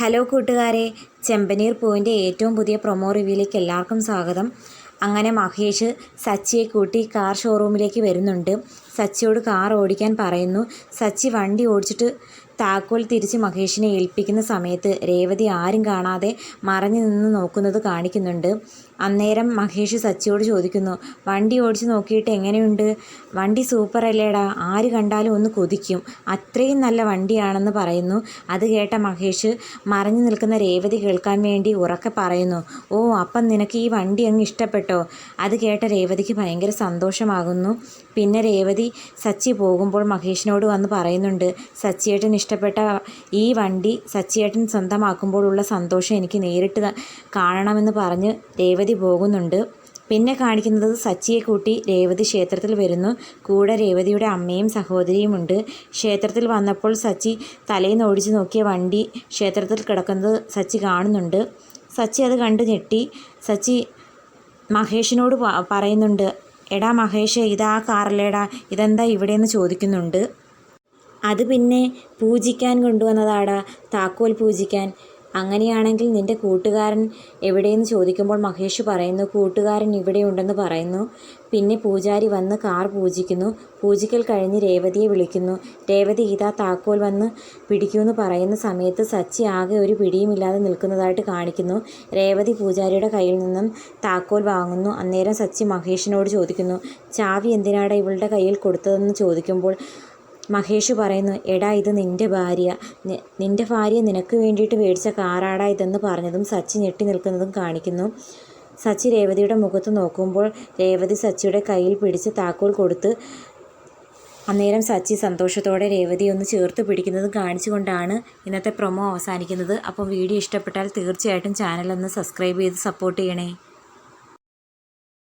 Hello കൂട്ടുകാരെ ചെമ്പനീർ പൂവിന്റെ ഏറ്റവും പുതിയ പ്രൊമോ റിവ്യൂയിലേക്ക് എല്ലാവർക്കും സ്വാഗതം. അങ്ങനെ മഹേഷ് സച്ചിയെ കൂട്ടി കാർ ഷോറൂമിലേക്ക് വരുന്നുണ്ട്. സച്ചിയോട് കാർ ഓടിക്കാൻ പറയുന്നു. സച്ചി വണ്ടി ഓടിച്ചിട്ട് താക്കോൽ തിരിച്ച് മഹേഷിനെ ഏൽപ്പിക്കുന്ന സമയത്ത് രേവതി ആരും കാണാതെ മറഞ്ഞു നിന്ന് നോക്കുന്നത് കാണിക്കുന്നുണ്ട്. അന്നേരം മഹേഷ് സച്ചിയോട് ചോദിക്കുന്നു വണ്ടി ഓടിച്ച് നോക്കിയിട്ട് എങ്ങനെയുണ്ട്? വണ്ടി സൂപ്പർ അല്ലേടാ? ആര് കണ്ടാലും ഒന്ന് കൊതിക്കും. അത്രയും നല്ല വണ്ടിയാണെന്ന് പറയുന്നു. അത് കേട്ട മഹേഷ് മറഞ്ഞു നിൽക്കുന്ന രേവതി കേൾക്കാൻ വേണ്ടി ഉറക്കെ പറയുന്നു ഓ അപ്പം നിനക്ക് ഈ വണ്ടി അങ്ങ് ഇഷ്ടപ്പെട്ടോ? അത് കേട്ട രേവതിക്ക് ഭയങ്കര സന്തോഷമാകുന്നു. പിന്നെ രേവതി സച്ചി പോകുമ്പോൾ മഹേഷിനോട് വന്ന് പറയുന്നുണ്ട് സച്ചിയേട്ടൻ ഇഷ്ടപ്പെട്ട ഈ വണ്ടി സച്ചിയേട്ടൻ സ്വന്തമാക്കുമ്പോഴുള്ള സന്തോഷം എനിക്ക് നേരിട്ട് കാണണമെന്ന് പറഞ്ഞ് രേവതി പോകുന്നുണ്ട്. പിന്നെ കാണിക്കുന്നത് സച്ചിയെ കൂട്ടി രേവതി ക്ഷേത്രത്തിൽ വരുന്നു. കൂടെ രേവതിയുടെ അമ്മയും സഹോദരിയുമുണ്ട് ക്ഷേത്രത്തിൽ വന്നപ്പോൾ സച്ചി തലയിൽ ഓടിച്ചു നോക്കിയ വണ്ടി ക്ഷേത്രത്തിൽ കിടക്കുന്നത് സച്ചി കാണുന്നുണ്ട്. സച്ചി അത് കണ്ട് ഞെട്ടി. സച്ചി മഹേഷിനോട് പറയുന്നുണ്ട് എടാ മഹേഷ് ഇതാ കാറല്ലേടാ ഇതെന്താ ഇവിടെയെന്ന് ചോദിക്കുന്നുണ്ട്. അത് പിന്നെ പൂജിക്കാൻ കൊണ്ടുവന്നതാടാ താക്കോൽ പൂജിക്കാൻ. അങ്ങനെയാണെങ്കിൽ നിന്റെ കൂട്ടുകാരൻ എവിടെയെന്ന് ചോദിക്കുമ്പോൾ മഹേഷ് പറയുന്നു കൂട്ടുകാരൻ ഇവിടെയുണ്ടെന്ന് പറയുന്നു. പിന്നെ പൂജാരി വന്ന് കാർ പൂജിക്കുന്നു. പൂജിക്കൽ കഴിഞ്ഞ് രേവതിയെ വിളിക്കുന്നു. രേവതി ഇതാ താക്കോൽ വന്ന് പിടിക്കുമെന്ന് പറയുന്ന സമയത്ത് സച്ചി ആകെ ഒരു പിടിയുമില്ലാതെ നിൽക്കുന്നതായിട്ട് കാണിക്കുന്നു. രേവതി പൂജാരിയുടെ കയ്യിൽ നിന്നും താക്കോൽ വാങ്ങുന്നു. അന്നേരം സച്ചി മഹേഷിനോട് ചോദിക്കുന്നു ചാവി എന്തിനാണ് ഇവളുടെ കയ്യിൽ കൊടുത്തതെന്ന് ചോദിക്കുമ്പോൾ മഹേഷ് പറയുന്നു എടാ ഇത് നിന്റെ ഭാര്യ. നിന്റെ ഭാര്യ നിനക്ക് വേണ്ടിയിട്ട് മേടിച്ച കാറാടാ ഇതെന്ന് പറഞ്ഞതും സച്ചി ഞെട്ടി നിൽക്കുന്നതും കാണിക്കുന്നു. സച്ചി രേവതിയുടെ മുഖത്ത് നോക്കുമ്പോൾ രേവതി സച്ചിയുടെ കയ്യിൽ പിടിച്ച് താക്കോൽ കൊടുത്ത് അന്നേരം സച്ചി സന്തോഷത്തോടെ രേവതി ഒന്ന് ചേർത്ത് പിടിക്കുന്നതും കാണിച്ചുകൊണ്ടാണ് ഇന്നത്തെ പ്രൊമോ അവസാനിക്കുന്നത്. അപ്പോൾ വീഡിയോ ഇഷ്ടപ്പെട്ടാൽ തീർച്ചയായിട്ടും ചാനലൊന്ന് സബ്സ്ക്രൈബ് ചെയ്ത് സപ്പോർട്ട് ചെയ്യണേ.